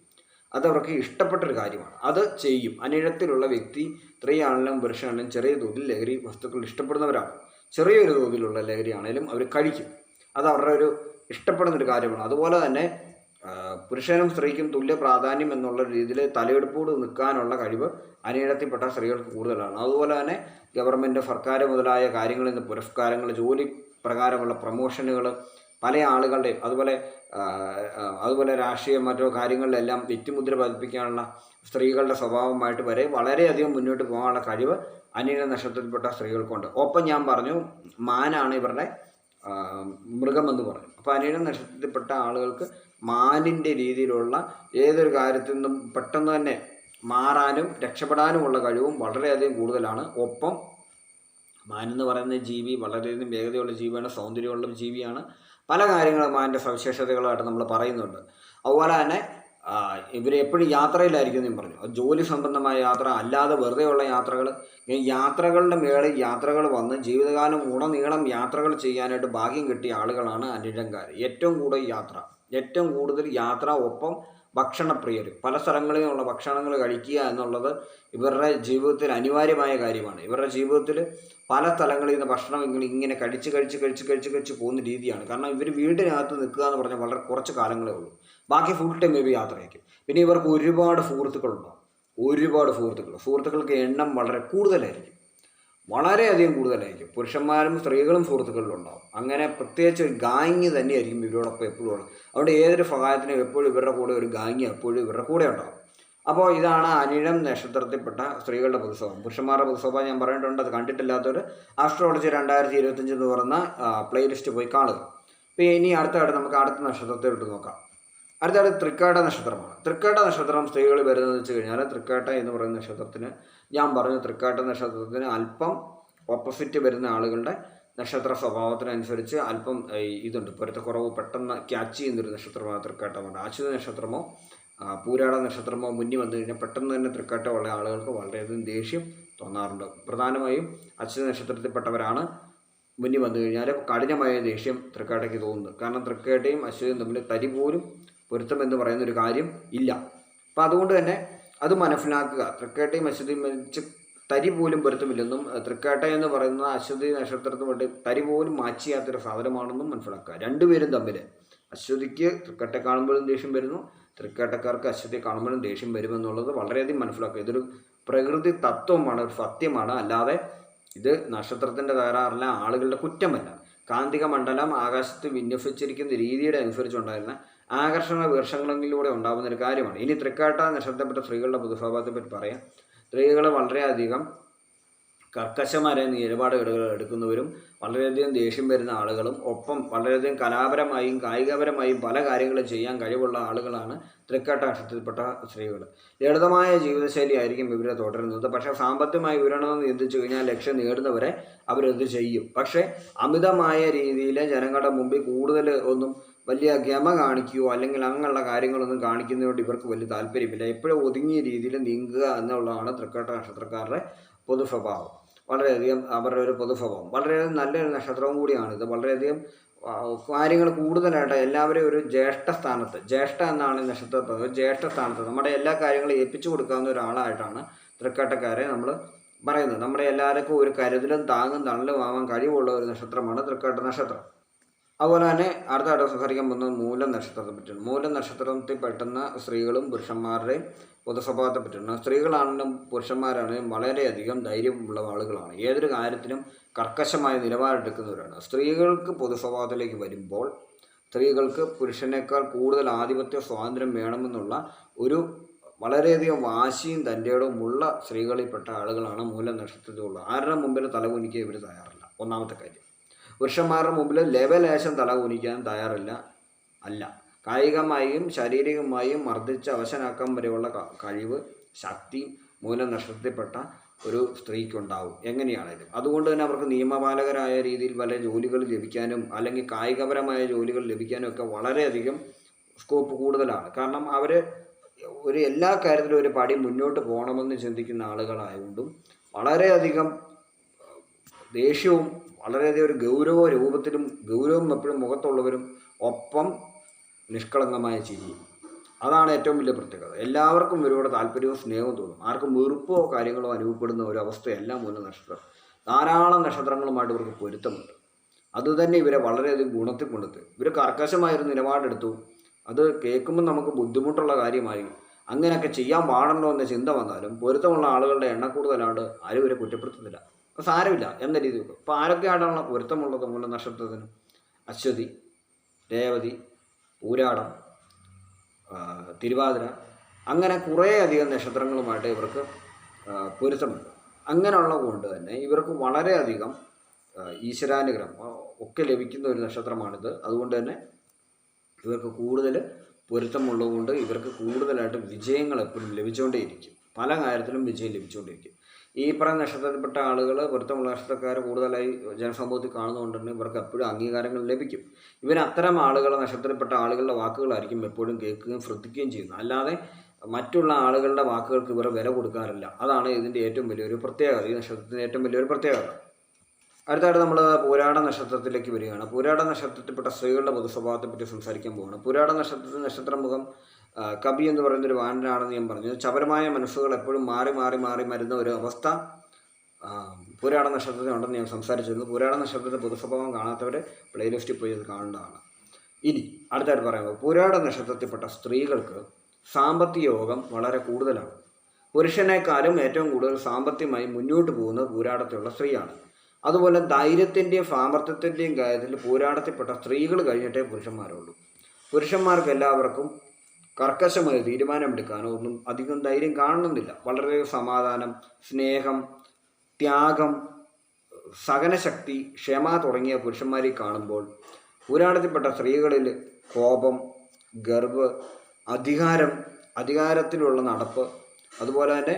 അത് അവർക്ക് ഇഷ്ടപ്പെട്ടൊരു കാര്യമാണ്. അത് ചെയ്യും. അനിഴത്തിലുള്ള വ്യക്തി സ്ത്രീയാണെങ്കിലും പുരുഷനാണെങ്കിലും ചെറിയ തോതിൽ ലഹരി വസ്തുക്കൾ ഇഷ്ടപ്പെടുന്നവരാണ്. ചെറിയൊരു തോതിലുള്ള ലഹരി ആണെങ്കിലും അവർ കഴിക്കും. അത് അവരുടെ ഒരു ഇഷ്ടപ്പെടുന്നൊരു കാര്യമാണ്. അതുപോലെ തന്നെ പുരുഷനും സ്ത്രീക്കും തുല്യ പ്രാധാന്യം എന്നുള്ള രീതിയിൽ തലയെടുപ്പോട് നിൽക്കാനുള്ള കഴിവ് അനിഴത്തിൽപ്പെട്ട സ്ത്രീകൾക്ക് കൂടുതലാണ്. അതുപോലെ തന്നെ ഗവൺമെന്റ് സർക്കാർ മുതലായ കാര്യങ്ങളിൽ നിന്ന് പുരസ്കാരങ്ങൾ ജോലി പ്രകാരമുള്ള പ്രൊമോഷനുകൾ പല ആളുകളുടെയും അതുപോലെ അതുപോലെ രാഷ്ട്രീയം മറ്റോ കാര്യങ്ങളിലെല്ലാം വ്യക്തിമുദ്ര പതിപ്പിക്കാനുള്ള സ്ത്രീകളുടെ സ്വഭാവമായിട്ട് വരെ വളരെയധികം മുന്നോട്ട് പോകാനുള്ള കഴിവ് അനിഴ നക്ഷത്രത്തിൽപ്പെട്ട സ്ത്രീകൾക്കുണ്ട്. ഒപ്പം ഞാൻ പറഞ്ഞു മാനാണ് ഇവരുടെ മൃഗമെന്ന് പറഞ്ഞു. അപ്പോൾ അനിഴ നക്ഷത്രത്തിൽപ്പെട്ട ആളുകൾക്ക് മാനിന്റെ രീതിയിലുള്ള ഏതൊരു കാര്യത്തിൽ നിന്നും പെട്ടെന്ന് തന്നെ മാറാനും രക്ഷപ്പെടാനുമുള്ള കഴിവും വളരെയധികം കൂടുതലാണ്. ഒപ്പം മാൻ എന്ന് പറയുന്ന ജീവി വളരെയധികം വേഗതയുള്ള ജീവിയാണ് സൗന്ദര്യമുള്ള ജീവിയാണ്. പല കാര്യങ്ങളും അതിന്റെ സവിശേഷതകളായിട്ട് നമ്മൾ പറയുന്നുണ്ട്. അതുപോലെ തന്നെ ഇവർ എപ്പോഴും യാത്രയിലായിരിക്കും എന്നും പറഞ്ഞു. ജോലി സംബന്ധമായ യാത്ര അല്ലാതെ വെറുതെയുള്ള യാത്രകൾ. യാത്രകളുടെ മേളിൽ യാത്രകൾ വന്ന് ജീവിതകാലം ഉടനീളം യാത്രകൾ ചെയ്യാനായിട്ട് ഭാഗ്യം കിട്ടിയ ആളുകളാണ് അനിഴങ്കാർ ഏറ്റവും കൂടുതൽ യാത്ര ഏറ്റവും കൂടുതൽ യാത്ര ഒപ്പം ഭക്ഷണപ്രിയർ. പല സ്ഥലങ്ങളിൽ നിന്നുള്ള ഭക്ഷണങ്ങൾ കഴിക്കുക എന്നുള്ളത് ഇവരുടെ ജീവിതത്തിൽ അനിവാര്യമായ കാര്യമാണ്. ഇവരുടെ ജീവിതത്തിൽ പല സ്ഥലങ്ങളിൽ നിന്ന് ഭക്ഷണം ഇങ്ങനെ ഇങ്ങനെ കഴിച്ച് കഴിച്ച് കഴിച്ച് കഴിച്ച് കഴിച്ച് പോകുന്ന രീതിയാണ്. കാരണം ഇവർ വീടിനകത്ത് നിൽക്കുക എന്ന് പറഞ്ഞാൽ വളരെ കുറച്ച് കാലങ്ങളേ ഉള്ളൂ. ബാക്കി ഫുൾ ടൈം ഇവർ യാത്രയായിരിക്കും. പിന്നെ ഇവർക്ക് ഒരുപാട് സുഹൃത്തുക്കളുണ്ടാവും. ഒരുപാട് സുഹൃത്തുക്കൾ. സുഹൃത്തുക്കൾക്ക് എണ്ണം വളരെ കൂടുതലായിരിക്കും. വളരെയധികം കൂടുതലായിരിക്കും. പുരുഷന്മാരും സ്ത്രീകളും സുഹൃത്തുക്കളിലുണ്ടാവും. അങ്ങനെ പ്രത്യേകിച്ച് ഒരു ഗാങ്ങി തന്നെയായിരിക്കും ഇവരോടൊപ്പം എപ്പോഴും ഉള്ളത്. അവിടെ ഏതൊരു സഹായത്തിനും എപ്പോഴും ഇവരുടെ കൂടെ ഒരു ഗാങ്ങി എപ്പോഴും ഇവരുടെ കൂടെ ഉണ്ടാവും. അപ്പോൾ ഇതാണ് അനിഴം നക്ഷത്രത്തിൽപ്പെട്ട സ്ത്രീകളുടെ പൊതുസഭ പുരുഷന്മാരുടെ പൊതുസഭ ഞാൻ പറഞ്ഞിട്ടുണ്ട് അത് കണ്ടിട്ടില്ലാത്തവർ ആസ്ട്രോളജി രണ്ടായിരത്തി ഇരുപത്തഞ്ച് എന്ന് പറഞ്ഞ പ്ലേലിസ്റ്റ് പോയി കാണുക. അപ്പോൾ ഇനി അടുത്തായിട്ട് നമുക്ക് അടുത്ത നക്ഷത്രത്തിലോട്ട് നോക്കാം. അടുത്തത് തൃക്കേട്ട നക്ഷത്രമാണ്. തൃക്കേട്ട നക്ഷത്രം സ്ത്രീകൾ വരുന്നത് വെച്ച് കഴിഞ്ഞാൽ തൃക്കേട്ട എന്ന് പറയുന്ന നക്ഷത്രത്തിന് ഞാൻ പറഞ്ഞു തൃക്കാട്ട നക്ഷത്രത്തിന് അല്പം ഓപ്പോസിറ്റ് വരുന്ന ആളുകളുടെ നക്ഷത്ര സ്വഭാവത്തിനനുസരിച്ച് അല്പം ഇതുണ്ട്. പൊരുത്തക്കുറവ് പെട്ടെന്ന് ക്യാച്ച് ചെയ്യുന്നൊരു നക്ഷത്രമാണ് തൃക്കാട്ടമാണ് അശ്വതി നക്ഷത്രമോ പൂരാട നക്ഷത്രമോ മുന്നിൽ വന്നു കഴിഞ്ഞാൽ പെട്ടെന്ന് തന്നെ തൃക്കാട്ടമുള്ള ആളുകൾക്ക് വളരെയധികം ദേഷ്യം തോന്നാറുണ്ട്. പ്രധാനമായും അശ്വതി നക്ഷത്രത്തിൽപ്പെട്ടവരാണ് മുന്നിൽ വന്നു കഴിഞ്ഞാൽ കഠിനമായ ദേഷ്യം തൃക്കാട്ടയ്ക്ക് തോന്നുന്നത്. കാരണം തൃക്കേട്ടയും അശ്വതിയും തമ്മിൽ തരി പോലും പൊരുത്തം എന്ന് പറയുന്ന ഒരു കാര്യം ഇല്ല. അപ്പം അതുകൊണ്ട് തന്നെ അത് മനസ്സിലാക്കുക. തൃക്കേട്ടയും അശ്വതിയും മരിച്ച് തരി പോലും പൊരുത്തമില്ലെന്നും തൃക്കേട്ട എന്ന് പറയുന്ന അശ്വതി നക്ഷത്രത്തിന് വേണ്ടി തരി പോലും മാച്ച് ചെയ്യാത്തൊരു സാധനമാണെന്നും മനസ്സിലാക്കുക. രണ്ടുപേരും തമ്മിൽ അശ്വതിക്ക് തൃക്കേട്ട കാണുമ്പോഴും ദേഷ്യം വരുന്നു. തൃക്കേട്ടക്കാർക്ക് അശ്വതി കാണുമ്പോഴും ദേഷ്യം വരുമെന്നുള്ളത് വളരെയധികം മനസ്സിലാക്കുക. ഇതൊരു പ്രകൃതി തത്വമാണ് ഒരു സത്യമാണ്. അല്ലാതെ ഇത് നക്ഷത്രത്തിന്റെ തകരാറല്ല ആളുകളുടെ കുറ്റമല്ല. കാന്തിക മണ്ഡലം ആകാശത്ത് വിന്യസിച്ചിരിക്കുന്ന രീതിയുടെ അനുസരിച്ചുണ്ടായിരുന്ന ആകർഷണ വീർഷങ്ങളിലൂടെ ഉണ്ടാകുന്ന ഒരു കാര്യമാണ്. ഇനി തൃക്കാട്ട നക്ഷത്രപ്പെട്ട സ്ത്രീകളുടെ പൊതുസ്വഭാവത്തെ പറ്റി പറയാം. സ്ത്രീകൾ വളരെയധികം കർക്കശമായ നിലപാടുകൾ എടുക്കുന്നവരും വളരെയധികം ദേഷ്യം വരുന്ന ആളുകളും ഒപ്പം വളരെയധികം കലാപരമായും കായികപരമായും പല കാര്യങ്ങളും ചെയ്യാൻ കഴിവുള്ള ആളുകളാണ് തൃക്കാട്ടാക്ഷത്തിൽപ്പെട്ട സ്ത്രീകൾ. ലളിതമായ ജീവിതശൈലി ആയിരിക്കും ഇവരെ തുടരുന്നത്. പക്ഷേ സാമ്പത്തികമായി ഉയരണമെന്ന് ചിന്തിച്ചു കഴിഞ്ഞാൽ ലക്ഷ്യം നേടുന്നവരെ അവരത് ചെയ്യും? പക്ഷേ അമിതമായ രീതിയിൽ ജനങ്ങളുടെ മുമ്പിൽ കൂടുതൽ ഒന്നും വലിയ ഗമ കാണിക്കുകയോ അല്ലെങ്കിൽ അങ്ങനെയുള്ള കാര്യങ്ങളൊന്നും കാണിക്കുന്നതുകൊണ്ട് ഇവർക്ക് വലിയ താല്പര്യമില്ല. എപ്പോഴും ഒതുങ്ങിയ രീതിയിൽ നീങ്ങുക എന്നുള്ളതാണ് തൃക്കാട്ട നക്ഷത്രക്കാരുടെ പൊതു സ്വഭാവം വളരെയധികം അവരുടെ ഒരു പൊതുഭവം വളരെയധികം നല്ലൊരു നക്ഷത്രവും കൂടിയാണ് ഇത്. വളരെയധികം കാര്യങ്ങൾ കൂടുതലായിട്ട് എല്ലാവരെയും ഒരു ജ്യേഷ്ഠ സ്ഥാനത്ത് ജ്യേഷ്ഠ എന്നാണ് പറയുന്നത് ജ്യേഷ്ഠ സ്ഥാനത്ത് നമ്മുടെ എല്ലാ കാര്യങ്ങളും ഏൽപ്പിച്ചു കൊടുക്കാവുന്ന ഒരാളായിട്ടാണ് തൃക്കാട്ടക്കാരെ നമ്മൾ പറയുന്നത്. നമ്മുടെ എല്ലാവർക്കും ഒരു കരുതലും താങ്ങും തണലും ആവാൻ കഴിവുള്ള ഒരു നക്ഷത്രമാണ് തൃക്കാട്ട നക്ഷത്രം. അതുപോലെ തന്നെ അടുത്തായിട്ട് സംസാരിക്കാൻ പോകുന്നത് മൂലം നക്ഷത്രത്തെ പറ്റിയാണ്. മൂലം നക്ഷത്രത്തിൽ പെട്ടുന്ന സ്ത്രീകളും പുരുഷന്മാരുടെയും പൊതുസ്വഭാവത്തെ പറ്റിയാണ്. സ്ത്രീകളാണെങ്കിലും പുരുഷന്മാരാണെങ്കിലും വളരെയധികം ധൈര്യമുള്ള ആളുകളാണ്. ഏതൊരു കാര്യത്തിനും കർക്കശമായ നിലപാടെടുക്കുന്നവരാണ് സ്ത്രീകൾക്ക് പൊതുസ്വഭാവത്തിലേക്ക് വരുമ്പോൾ സ്ത്രീകൾക്ക് പുരുഷനേക്കാൾ കൂടുതൽ ആധിപത്യ സ്വാതന്ത്ര്യം വേണമെന്നുള്ള ഒരു വളരെയധികം വാശിയും തന്റെയോടും ഉള്ള സ്ത്രീകളിൽപ്പെട്ട ആളുകളാണ് മൂലം നക്ഷത്രത്തിലുള്ളത് ആരുടെ മുമ്പിൽ തലകുനിക്കുക ഇവർ തയ്യാറില്ല. ഒന്നാമത്തെ കാര്യം. പുരുഷന്മാരുടെ മുമ്പിൽ ലെവലേശം തല കുനിക്കാൻ തയ്യാറില്ല അല്ല. കായികമായും ശാരീരികമായും മർദ്ദിച്ച് അവശനാക്കാൻ വരെയുള്ള കഴിവ് ശക്തി മൂലം നഷ്ടപ്പെട്ട ഒരു സ്ത്രീക്കുണ്ടാവും. എങ്ങനെയാണേലും. അതുകൊണ്ട് തന്നെ അവർക്ക് നിയമപാലകരായ രീതിയിൽ പല ജോലികൾ ലഭിക്കാനും അല്ലെങ്കിൽ കായികപരമായ ജോലികൾ ലഭിക്കാനും ഒക്കെ വളരെയധികം സ്കോപ്പ് കൂടുതലാണ്. കാരണം അവർ ഒരു എല്ലാ കാര്യത്തിലും ഒരു പടി മുന്നോട്ട് പോകണമെന്ന് ചിന്തിക്കുന്ന ആളുകളായതുകൊണ്ടും വളരെയധികം ദേഷ്യവും വളരെയധികം ഒരു ഗൗരവ രൂപത്തിലും ഗൗരവം എപ്പോഴും മുഖത്തുള്ളവരും ഒപ്പം നിഷ്കളങ്കമായ ചിരിയും അതാണ് ഏറ്റവും വലിയ പ്രത്യേകത. എല്ലാവർക്കും ഇവരോട് താല്പര്യവും സ്നേഹവും തോന്നും. ആർക്കും വെറുപ്പോ കാര്യങ്ങളോ അനുഭവപ്പെടുന്ന ഒരു അവസ്ഥയല്ല മൂന്ന് നക്ഷത്രം. ധാരാളം നക്ഷത്രങ്ങളുമായിട്ട് ഇവർക്ക് പൊരുത്തമുണ്ട്. അതുതന്നെ ഇവരെ വളരെയധികം ഗുണത്തിൽ കൊണ്ടെത്തും. ഇവർ കർക്കശമായൊരു നിലപാടെടുത്തു. അത് കേൾക്കുമ്പോൾ നമുക്ക് ബുദ്ധിമുട്ടുള്ള കാര്യമായി അങ്ങനെയൊക്കെ ചെയ്യാൻ പാടുണ്ടോ എന്ന ചിന്ത വന്നാലും പൊരുത്തമുള്ള ആളുകളുടെ എണ്ണ കൂടുതലാണ്ട് ആരും ഇവരെ കുറ്റപ്പെടുത്തുന്നില്ല. സാരമില്ല എന്ന രീതിയിൽ ഇപ്പോൾ ആരൊക്കെയാണുള്ള പൊരുത്തമുള്ളത് മൂല നക്ഷത്രത്തിന്? അശ്വതി രേവതി പൂരാടം തിരുവാതിര അങ്ങനെ കുറേയധികം നക്ഷത്രങ്ങളുമായിട്ട് ഇവർക്ക് പൊരുത്തമുണ്ട്. അങ്ങനെയുള്ള കൊണ്ട് തന്നെ ഇവർക്ക് വളരെയധികം ഈശ്വരാനുഗ്രഹം ഒക്കെ ലഭിക്കുന്ന ഒരു നക്ഷത്രമാണിത്. അതുകൊണ്ട് തന്നെ ഇവർക്ക് കൂടുതൽ പൊരുത്തമുള്ളതുകൊണ്ട് ഇവർക്ക് കൂടുതലായിട്ട് വിജയങ്ങൾ എപ്പോഴും ലഭിച്ചുകൊണ്ടേയിരിക്കും. പല കാര്യത്തിലും വിജയം ലഭിച്ചുകൊണ്ടിരിക്കും ഈ പറയുന്ന നക്ഷത്രത്തിൽപ്പെട്ട ആളുകൾ പൊരുത്തമുള്ള നക്ഷത്രക്കാർ കൂടുതലായി ജനസമൂഹത്തിൽ കാണുന്നതുകൊണ്ട് തന്നെ ഇവർക്ക് എപ്പോഴും അംഗീകാരങ്ങൾ ലഭിക്കും. ഇവർ അത്തരം ആളുകളെ നക്ഷത്രത്തിൽപ്പെട്ട ആളുകളുടെ വാക്കുകളായിരിക്കും എപ്പോഴും കേൾക്കുകയും ശ്രദ്ധിക്കുകയും ചെയ്യുന്നത്. അല്ലാതെ മറ്റുള്ള ആളുകളുടെ വാക്കുകൾക്ക് ഇവർ വില കൊടുക്കാറില്ല. അതാണ് ഇതിന്റെ ഏറ്റവും വലിയൊരു പ്രത്യേകത. ഈ നക്ഷത്രത്തിന്റെ ഏറ്റവും വലിയൊരു പ്രത്യേകത. അടുത്തായിട്ട് നമ്മൾ പൂരാട നക്ഷത്രത്തിലേക്ക് വരികയാണ്. പൂരാട നക്ഷത്രത്തിൽപ്പെട്ട സ്ത്രീകളുടെ പൊതുസ്വഭാവത്തെ പറ്റി സംസാരിക്കാൻ പോവുകയാണ് പൂരാട നക്ഷത്രത്തിൽ നക്ഷത്രമുഖം കവി എന്ന് പറയുന്ന ഒരു വാനരാണെന്ന് ഞാൻ പറഞ്ഞു. ചപരമായ മനസ്സുകൾ എപ്പോഴും മാറി മാറി മാറി വരുന്ന ഒരു അവസ്ഥ. പുരാണ ഉണ്ടെന്ന് ഞാൻ സംസാരിച്ചിരുന്നു. പുരാണ നക്ഷത്രത്തിന്റെ പൊതുസ്വഭാവം കാണാത്തവർ പ്ലേലിസ്റ്റിൽ പോയി അത് കാണേണ്ടതാണ്. ഇനി അടുത്തായിട്ട് പറയുമ്പോൾ പുരാണ നക്ഷത്രത്തിൽപ്പെട്ട സ്ത്രീകൾക്ക് സാമ്പത്തിക യോഗം വളരെ കൂടുതലാണ്. പുരുഷനേക്കാളും ഏറ്റവും കൂടുതൽ സാമ്പത്തികമായി മുന്നോട്ട് പോകുന്നത് പൂരാടത്തിലുള്ള സ്ത്രീയാണ്. അതുപോലെ ധൈര്യത്തിന്റെയും സാമർത്ഥ്യത്തിന്റെയും കാര്യത്തിൽ പുരാടത്തിൽപ്പെട്ട സ്ത്രീകൾ കഴിഞ്ഞിട്ടേ പുരുഷന്മാരുള്ളൂ. പുരുഷന്മാർക്ക് എല്ലാവർക്കും കർക്കശമായ തീരുമാനമെടുക്കാനോ ഒന്നും അധികം ധൈര്യം കാണുന്നില്ല വളരെ സമാധാനം സ്നേഹം ത്യാഗം സഹനശക്തി ക്ഷമ തുടങ്ങിയ പുരുഷന്മാരെ കാണുമ്പോൾ പുരാണത്തിൽപ്പെട്ട സ്ത്രീകളിൽ കോപം ഗർവ് അധികാരം അധികാരത്തിലുള്ള നടപ്പ് അതുപോലെ തന്നെ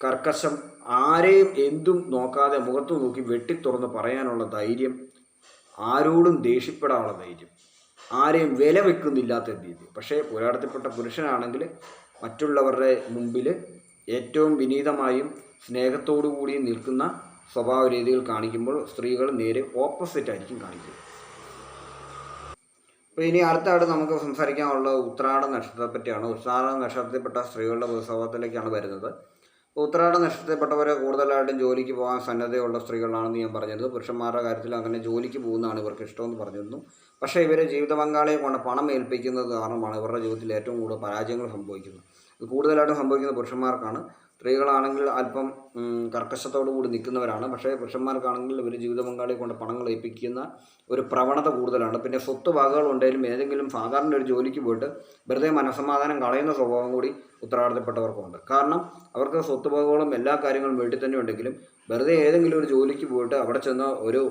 കർക്കശം ആരെയും എന്തും നോക്കാതെ മുഖത്ത് നോക്കി വെട്ടിത്തുറന്ന് പറയാനുള്ള ധൈര്യം ആരോടും ദേഷ്യപ്പെടാനുള്ള ധൈര്യം. ആരെയും വില വെക്കുന്നില്ലാത്ത രീതി. പക്ഷേ പോരാട്ടത്തിൽപ്പെട്ട പുരുഷനാണെങ്കിൽ മറ്റുള്ളവരുടെ മുമ്പിൽ ഏറ്റവും വിനീതമായും സ്നേഹത്തോടു കൂടി നിൽക്കുന്ന സ്വഭാവ രീതികൾ കാണിക്കുമ്പോൾ സ്ത്രീകൾ നേരെ ഓപ്പോസിറ്റ് ആയിരിക്കും കാണിക്കുക. അപ്പോൾ ഇനി അടുത്തായിട്ട് നമുക്ക് സംസാരിക്കാനുള്ള ഉത്രാട നക്ഷത്രത്തെ പറ്റിയാണ് ഉത്രാട നക്ഷത്രത്തിൽപ്പെട്ട സ്ത്രീകളുടെ സ്വഭാവത്തിലേക്കാണ് വരുന്നത്. ഉത്രാട നക്ഷത്രത്തിൽപ്പെട്ടവർ കൂടുതലായിട്ടും ജോലിക്ക് പോകാൻ സന്നദ്ധയുള്ള സ്ത്രീകളാണെന്ന് ഞാൻ പറഞ്ഞിരുന്നു. പുരുഷന്മാരുടെ കാര്യത്തിൽ അങ്ങനെ ജോലിക്ക് പോകുന്നതാണ് ഇവർക്ക് ഇഷ്ടമെന്ന് പറഞ്ഞിരുന്നു. പക്ഷേ ഇവരെ ജീവിത പങ്കാളിയെ കൊണ്ട് പണം ഏൽപ്പിക്കുന്നത് കാരണമാണ് ഇവരുടെ ജീവിതത്തിൽ ഏറ്റവും കൂടുതൽ പരാജയങ്ങൾ സംഭവിക്കുന്നത്. ഇത് കൂടുതലായിട്ടും സംഭവിക്കുന്നത് പുരുഷന്മാർക്കാണ്. സ്ത്രീകളാണെങ്കിൽ അല്പം കർക്കശത്തോടു കൂടി നിൽക്കുന്നവരാണ്. പക്ഷേ പുരുഷന്മാർക്കാണെങ്കിൽ ഇവർ ജീവിത പങ്കാളിയെ കൊണ്ട് പണങ്ങൾ ഏൽപ്പിക്കുന്ന ഒരു പ്രവണത കൂടുതലാണ്. പിന്നെ സ്വത്ത് വകകളുണ്ടെങ്കിലും ഏതെങ്കിലും സാധാരണ ഒരു ജോലിക്ക് പോയിട്ട് വെറുതെ മനസമാധാനം കളയുന്ന സ്വഭാവം കൂടി ഉത്തരവാദിത്തപ്പെട്ടവർക്കുണ്ട്. കാരണം അവർക്ക് സ്വത്ത് വകകളും എല്ലാ കാര്യങ്ങളും വീട്ടിൽ തന്നെ ഉണ്ടെങ്കിലും വെറുതെ ഏതെങ്കിലും ഒരു ജോലിക്ക് പോയിട്ട് അവിടെ ചെന്ന് ഒരു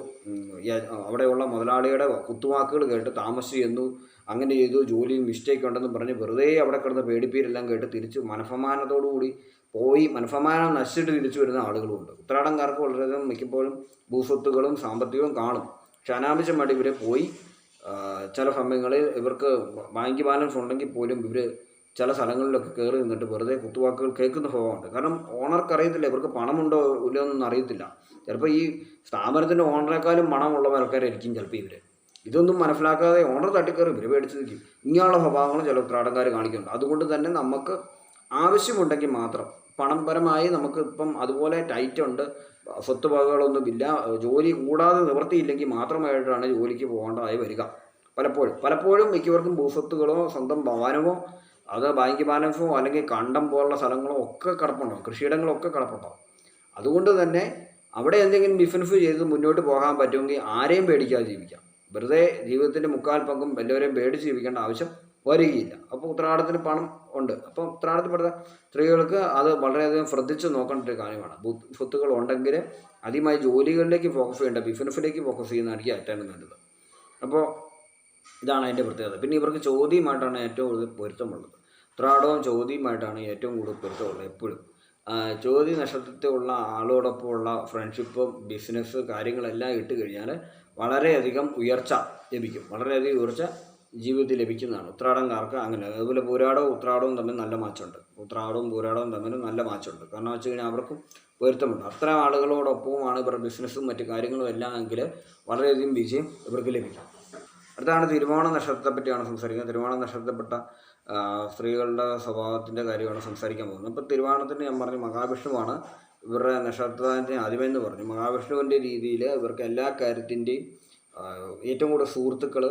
അവിടെയുള്ള മുതലാളിയുടെ കുത്തുവാക്കുകൾ കേട്ട് താമസിച്ചു ചെന്നു അങ്ങനെ ചെയ്തു ജോലിയിൽ മിസ്റ്റേക്ക് ഉണ്ടെന്ന് പറഞ്ഞ് വെറുതെ അവിടെ കിടന്ന് പേടിപ്പീരെല്ലാം കേട്ട് തിരിച്ച് മനഫമാനത്തോടുകൂടി പോയി മനഫമാനം നശിച്ചിട്ട് തിരിച്ചു വരുന്ന ആളുകളുമുണ്ട്. ഉത്രാടംകാർക്ക് വളരെയധികം മിക്കപ്പോഴും ഭൂസ്വത്തുകളും സാമ്പത്തികവും കാണും. പക്ഷെ അനാവശ്യമായിട്ട് ഇവർ പോയി ചില സമയങ്ങളിൽ ഇവർക്ക് ബാങ്ക് ബാലൻസ് ഉണ്ടെങ്കിൽ പോലും ഇവർ ചില സ്ഥലങ്ങളിലൊക്കെ കയറി നിന്നിട്ട് വെറുതെ കുത്തുവാക്കുകൾ കേൾക്കുന്ന സ്വഭാവമുണ്ട്. കാരണം ഓണർക്ക് അറിയത്തില്ല ഇവർക്ക് പണമുണ്ടോ ഇല്ലയോ എന്നൊന്നും അറിയത്തില്ല. ചിലപ്പോൾ ഈ സ്ഥാപനത്തിന്റെ ഓണറേക്കാളും പണമുള്ളവരൊക്കെ ആയിരിക്കും ചിലപ്പോൾ ഇവർ ഇതൊന്നും മനസ്സിലാക്കാതെ ഓണർ തട്ടിക്കയറി ഇവർ മേടിച്ച് നിൽക്കും. ഇങ്ങനെയുള്ള സ്വഭാവങ്ങൾ ചില ഉത്രാടക്കാർ കാണിക്കുന്നുണ്ട്. അതുകൊണ്ട് തന്നെ നമുക്ക് ആവശ്യമുണ്ടെങ്കിൽ മാത്രം പണംപരമായി നമുക്ക് ഇപ്പം അതുപോലെ ടൈറ്റ് ഉണ്ട് സ്വത്ത് വകകളൊന്നുമില്ല ജോലി കൂടാതെ നിവൃത്തിയില്ലെങ്കിൽ മാത്രമായിട്ടാണ് ജോലിക്ക് പോകേണ്ടതായി വരിക. പലപ്പോഴും പലപ്പോഴും മിക്കവർക്കും ഭൂസ്വത്തുകളോ സ്വന്തം ഭവനമോ അത് ബാങ്ക് ബാലൻസോ അല്ലെങ്കിൽ കണ്ടം പോലുള്ള സ്ഥലങ്ങളോ ഒക്കെ കിടപ്പുണ്ടാവും. കൃഷിയിടങ്ങളൊക്കെ കിടപ്പുണ്ടാവും. അതുകൊണ്ട് തന്നെ അവിടെ എന്തെങ്കിലും ബിസിനസ് ചെയ്ത് മുന്നോട്ട് പോകാൻ പറ്റുമെങ്കിൽ ആരെയും പേടിക്കാതെ ജീവിക്കാം. വെറുതെ ജീവിതത്തിന്റെ മുക്കാൽ പങ്കും എല്ലാവരെയും പേടിച്ച് ജീവിക്കേണ്ട ആവശ്യം വരികയില്ല. അപ്പോൾ ഉത്തരാടത്തിന് പണം ഉണ്ട്. അപ്പോൾ ഉത്രാടത്തിൽപ്പെടുന്ന സ്ത്രീകൾക്ക് അത് വളരെയധികം ശ്രദ്ധിച്ച് നോക്കേണ്ട ഒരു കാര്യമാണ്. സ്വത്തുക്കൾ ഉണ്ടെങ്കിൽ ആദ്യമായി ജോലികളിലേക്ക് ഫോക്കസ് ചെയ്യേണ്ട ബിസിനസ്സിലേക്ക് ഫോക്കസ് ചെയ്യുന്നതായിരിക്കും ഏറ്റവും നല്ലത്. അപ്പോൾ ഇതാണ് അതിന്റെ പ്രത്യേകത. പിന്നെ ഇവർക്ക് ചോദ്യമായിട്ടാണ് ഏറ്റവും കൂടുതൽ പൊരുത്തമുള്ളത്. ഉത്രാടവും ചോദ്യമായിട്ടാണ് ഏറ്റവും കൂടുതൽ പൊരുത്തമുള്ളത് എപ്പോഴും. ചോദ്യ നക്ഷത്രത്തിലുള്ള ആളോടൊപ്പമുള്ള ഫ്രണ്ട്ഷിപ്പും ബിസിനസ് കാര്യങ്ങളെല്ലാം ഇട്ട് കഴിഞ്ഞാൽ വളരെയധികം ഉയർച്ച ലഭിക്കും. വളരെയധികം ഉയർച്ച ജീവിതത്തിൽ ലഭിക്കുന്നതാണ്. ഉത്രാടംകാർക്ക് അങ്ങനെ. അതുപോലെ പൂരാടവും ഉത്രാടവും തമ്മിൽ നല്ല മാച്ചുണ്ട് ഉത്രാടവും പൂരാടവും തമ്മിൽ നല്ല മാച്ചുണ്ട് കാരണം വെച്ച് കഴിഞ്ഞാൽ അവർക്കും പൊരുത്തമുണ്ട്. അത്തരം ആളുകളോടൊപ്പവുമാണ് ഇവരുടെ ബിസിനസ്സും മറ്റു കാര്യങ്ങളും എല്ലാം എങ്കിൽ വളരെയധികം വിജയം ഇവർക്ക് ലഭിക്കും. അടുത്താണ് തിരുവോണ നക്ഷത്രത്തെ പറ്റിയാണ് സംസാരിക്കുന്നത്. തിരുവോണ നക്ഷത്രപ്പെട്ട സ്ത്രീകളുടെ സ്വഭാവത്തിന്റെ കാര്യമാണ് സംസാരിക്കാൻ പോകുന്നത്. അപ്പോൾ തിരുവോണത്തിന് ഞാൻ പറഞ്ഞു മഹാവിഷ്ണുവാണ് ഇവരുടെ നക്ഷത്രത്തിന്റെ ആദ്യമെന്ന് പറഞ്ഞു. മഹാവിഷ്ണുവിന്റെ രീതിയിൽ ഇവർക്ക് എല്ലാ കാര്യത്തിന്റെയും ഏറ്റവും കൂടുതൽ സുഹൃത്തുക്കൾ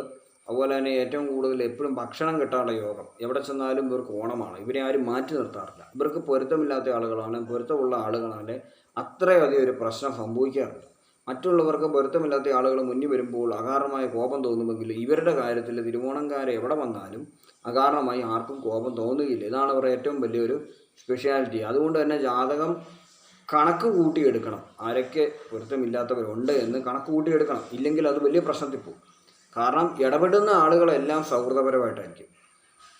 അതുപോലെ തന്നെ ഏറ്റവും കൂടുതൽ എപ്പോഴും ഭക്ഷണം കിട്ടാനുള്ള യോഗം. എവിടെ ചെന്നാലും ഇവർക്ക് ഓണമാണ്. ഇവരെ ആരും മാറ്റി നിർത്താറില്ല. ഇവർക്ക് പൊരുത്തമില്ലാത്ത ആളുകളാണ് പൊരുത്തമുള്ള ആളുകളാണ് അത്രയധികം ഒരു പ്രശ്നം സംഭവിക്കാറില്ല മറ്റുള്ളവർക്ക് പൊരുത്തമില്ലാത്ത ആളുകൾ മുന്നിൽ വരുമ്പോൾ അകാരണമായ കോപം തോന്നുമെങ്കിൽ ഇവരുടെ കാര്യത്തിൽ തിരുവോണംകാരെ എവിടെ വന്നാലും അകാരണമായി ആർക്കും കോപം തോന്നുകയില്ല. ഇതാണ് അവരുടെ ഏറ്റവും വലിയൊരു സ്പെഷ്യാലിറ്റി അതുകൊണ്ട് തന്നെ ജാതകം കണക്ക് കൂട്ടിയെടുക്കണം. ആരൊക്കെ പൊരുത്തമില്ലാത്തവരുണ്ട് എന്ന് കണക്ക് കൂട്ടിയെടുക്കണം. ഇല്ലെങ്കിൽ അത് വലിയ പ്രശ്നത്തിൽ പോകും. കാരണം ഇടപെടുന്ന ആളുകളെല്ലാം സൗഹൃദപരമായിട്ടായിരിക്കും.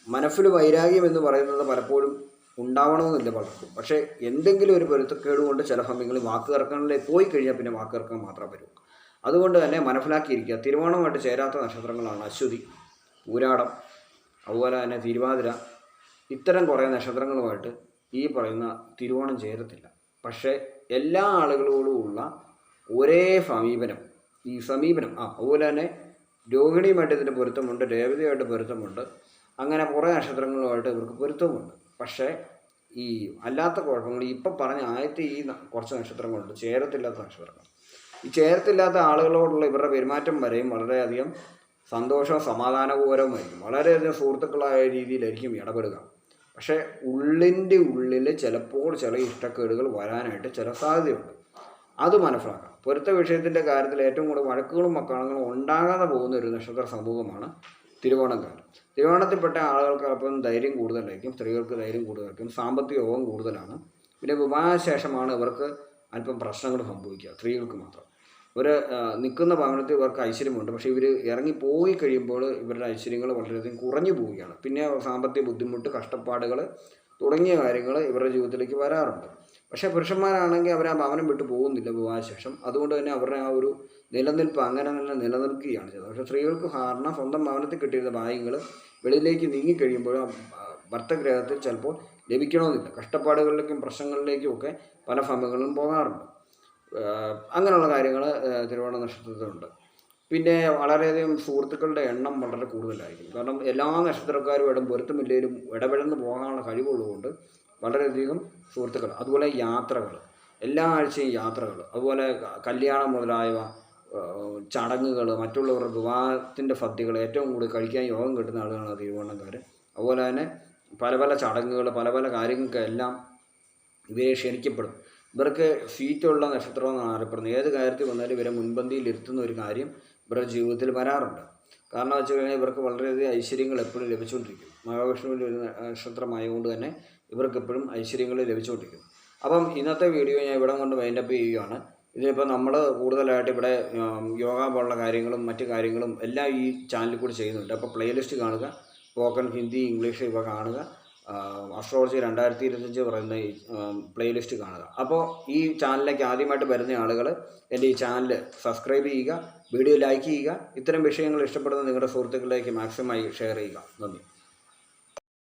മനസ്സിൽ വൈരാഗ്യം എന്ന് പറയുന്നത് പലപ്പോഴും ഉണ്ടാവണമെന്നില്ല പലർക്കും. പക്ഷേ എന്തെങ്കിലും ഒരു പൊരുത്തക്കേട് കൊണ്ട് ചില സമയങ്ങളിൽ വാക്ക് തർക്കങ്ങളിലേക്ക് പോയി കഴിഞ്ഞാൽ പിന്നെ വാക്ക് തർക്കം മാത്രം വരും. അതുകൊണ്ട് തന്നെ മനസ്സിലാക്കിയിരിക്കുക. തിരുവോണമായിട്ട് ചേരാത്ത നക്ഷത്രങ്ങളാണ് അശ്വതി പൂരാടം അതുപോലെ തന്നെ തിരുവാതിര. ഇത്തരം കുറേ നക്ഷത്രങ്ങളുമായിട്ട് ഈ പറയുന്ന തിരുവോണം ചേരത്തില്ല. പക്ഷേ എല്ലാ ആളുകളോടുമുള്ള ഒരേ സമീപനം ഈ സമീപനം ആ അതുപോലെ തന്നെ രോഹിണിയുമായിട്ട് ഇതിന്റെ പൊരുത്തമുണ്ട് രേവതിയുമായിട്ട് പൊരുത്തമുണ്ട് അങ്ങനെ കുറേ നക്ഷത്രങ്ങളുമായിട്ട് ഇവർക്ക് പൊരുത്തമുണ്ട്. പക്ഷേ ഈ അല്ലാത്ത കുഴപ്പങ്ങൾ ഇപ്പം പറഞ്ഞ ആദ്യത്തെ ഈ കുറച്ച് നക്ഷത്രങ്ങളുണ്ട് ചേരത്തില്ലാത്ത നക്ഷത്രങ്ങൾ. ഈ ചേരത്തില്ലാത്ത ആളുകളോടുള്ള ഇവരുടെ പെരുമാറ്റം വരെയും വളരെയധികം സന്തോഷവും സമാധാനപൂരവുമായിരിക്കും വളരെയധികം സുഹൃത്തുക്കളായ രീതിയിലായിരിക്കും ഇടപെടുക. പക്ഷേ ഉള്ളിന്റെ ഉള്ളിൽ ചിലപ്പോൾ ചില ഇഷ്ടക്കേടുകൾ വരാനായിട്ട് ചില സാധ്യതയുണ്ട്. അത് മനസ്സിലാക്കാം പൊരുത്ത വിഷയത്തിന്റെ കാര്യത്തിൽ ഏറ്റവും കൂടുതൽ വഴക്കുകളും മക്കളങ്ങളും ഉണ്ടാകാതെ പോകുന്ന ഒരു നക്ഷത്ര സമൂഹമാണ് തിരുവോണക്കാരൻ തിരുവോണത്തിൽപ്പെട്ട ആളുകൾക്ക് അപ്പം ധൈര്യം കൂടുതലായിരിക്കും സ്ത്രീകൾക്ക് ധൈര്യം കൂടുതലായിരിക്കും സാമ്പത്തിക യോഗം കൂടുതലാണ്. പിന്നെ വിവാഹശേഷമാണ് ഇവർക്ക് അല്പം പ്രശ്നങ്ങൾ സംഭവിക്കുക സ്ത്രീകൾക്ക് മാത്രം. ഇവർ നിൽക്കുന്ന ഭവനത്തിൽ ഇവർക്ക് ഐശ്വര്യമുണ്ട്. പക്ഷേ ഇവർ ഇറങ്ങി പോയി കഴിയുമ്പോൾ ഇവരുടെ ഐശ്വര്യങ്ങൾ വളരെയധികം കുറഞ്ഞു പോവുകയാണ്. പിന്നെ സാമ്പത്തിക ബുദ്ധിമുട്ട് കഷ്ടപ്പാടുകൾ തുടങ്ങിയ കാര്യങ്ങൾ ഇവരുടെ ജീവിതത്തിലേക്ക് വരാറുണ്ട്. പക്ഷേ പുരുഷന്മാരാണെങ്കിൽ അവർ ആ ഭവനം വിട്ടു പോകുന്നില്ല വിവാഹശേഷം. അതുകൊണ്ട് തന്നെ അവരുടെ ആ ഒരു നിലനിൽപ്പ് അങ്ങനെ തന്നെ നിലനിൽക്കുകയാണ് ചെയ്തത്. പക്ഷേ സ്ത്രീകൾക്ക് കാരണം സ്വന്തം ഭവനത്തിൽ കിട്ടിയിരുന്ന ഭാഗ്യങ്ങൾ വെളിയിലേക്ക് നീങ്ങിക്കഴിയുമ്പോൾ ഭർത്തഗ്രഹത്തിൽ ചിലപ്പോൾ ലഭിക്കണമെന്നില്ല. കഷ്ടപ്പാടുകളിലേക്കും പ്രശ്നങ്ങളിലേക്കും ഒക്കെ പല ഫമകളും പോകാറുണ്ട്. അങ്ങനെയുള്ള കാര്യങ്ങൾ തിരുവോണ നക്ഷത്രത്തിലുണ്ട്. പിന്നെ വളരെയധികം സുഹൃത്തുക്കളുടെ എണ്ണം വളരെ കൂടുതലായിരിക്കും. കാരണം എല്ലാ നക്ഷത്രക്കാരുമായിട്ടും പൊരുത്തമില്ലെങ്കിലും ഇടപെടന്ന് പോകാനുള്ള കഴിവുള്ളതുകൊണ്ട് വളരെയധികം സുഹൃത്തുക്കൾ അതുപോലെ യാത്രകൾ എല്ലാ ആഴ്ചയും യാത്രകൾ അതുപോലെ കല്യാണം മുതലായവ ചടങ്ങുകൾ മറ്റുള്ളവരുടെ വിവാഹത്തിന്റെ സദ്യകൾ ഏറ്റവും കൂടുതൽ കഴിക്കാൻ യോഗം കിട്ടുന്ന ആളുകളാണ് തിരുവോണക്കാർ അതുപോലെ തന്നെ പല പല ചടങ്ങുകൾ പല പല കാര്യങ്ങൾക്കെല്ലാം ഇവരെ ക്ഷണിക്കപ്പെടും. ഇവർക്ക് സീറ്റുള്ള നക്ഷത്രം എന്നാണ് അറിയപ്പെടുന്നത് ഏത് കാര്യത്തിൽ വന്നാലും ഇവരെ മുൻപന്തിയിൽ ഇരുത്തുന്ന ഒരു കാര്യം ഇവരുടെ ജീവിതത്തിൽ വരാറുണ്ട്. കാരണം വെച്ച് കഴിഞ്ഞാൽ ഇവർക്ക് വളരെയധികം ഐശ്വര്യങ്ങൾ എപ്പോഴും ലഭിച്ചുകൊണ്ടിരിക്കും. മഹാവിഷ്ണുവിന്റെ ഒരു നക്ഷത്രമായതുകൊണ്ട് തന്നെ ഇവർക്ക് എപ്പോഴും ഐശ്വര്യങ്ങൾ ലഭിച്ചുകൊണ്ടിരിക്കും. അപ്പം ഇന്നത്തെ വീഡിയോ ഞാൻ ഇവിടെ കൊണ്ട് വൈൻഡപ്പ് ചെയ്യുകയാണ്. ഇതിലിപ്പോൾ നമ്മൾ കൂടുതലായിട്ട് ഇവിടെ യോഗ പോലുള്ള കാര്യങ്ങളും മറ്റു കാര്യങ്ങളും എല്ലാം ഈ ചാനലിൽ കൂടി ചെയ്യുന്നുണ്ട്. അപ്പോൾ പ്ലേലിസ്റ്റ് കാണുക സ്പോക്കൺ ഹിന്ദി ഇംഗ്ലീഷ് ഇവ കാണുക. അസ്ട്രോളജി രണ്ടായിരത്തി ഇരുപത്തഞ്ച് പറയുന്ന പ്ലേലിസ്റ്റ് കാണുക. അപ്പോൾ ഈ ചാനലിലേക്ക് ആദ്യമായിട്ട് വരുന്ന ആളുകൾ എന്റെ ഈ ചാനൽ സബ്സ്ക്രൈബ് ചെയ്യുക വീഡിയോ ലൈക്ക് ചെയ്യുക ഇത്തരം വിഷയങ്ങൾ ഇഷ്ടപ്പെടുന്ന നിങ്ങളുടെ സുഹൃത്തുക്കളിലേക്ക് മാക്സിമമായി ഷെയർ ചെയ്യുക. നന്ദി.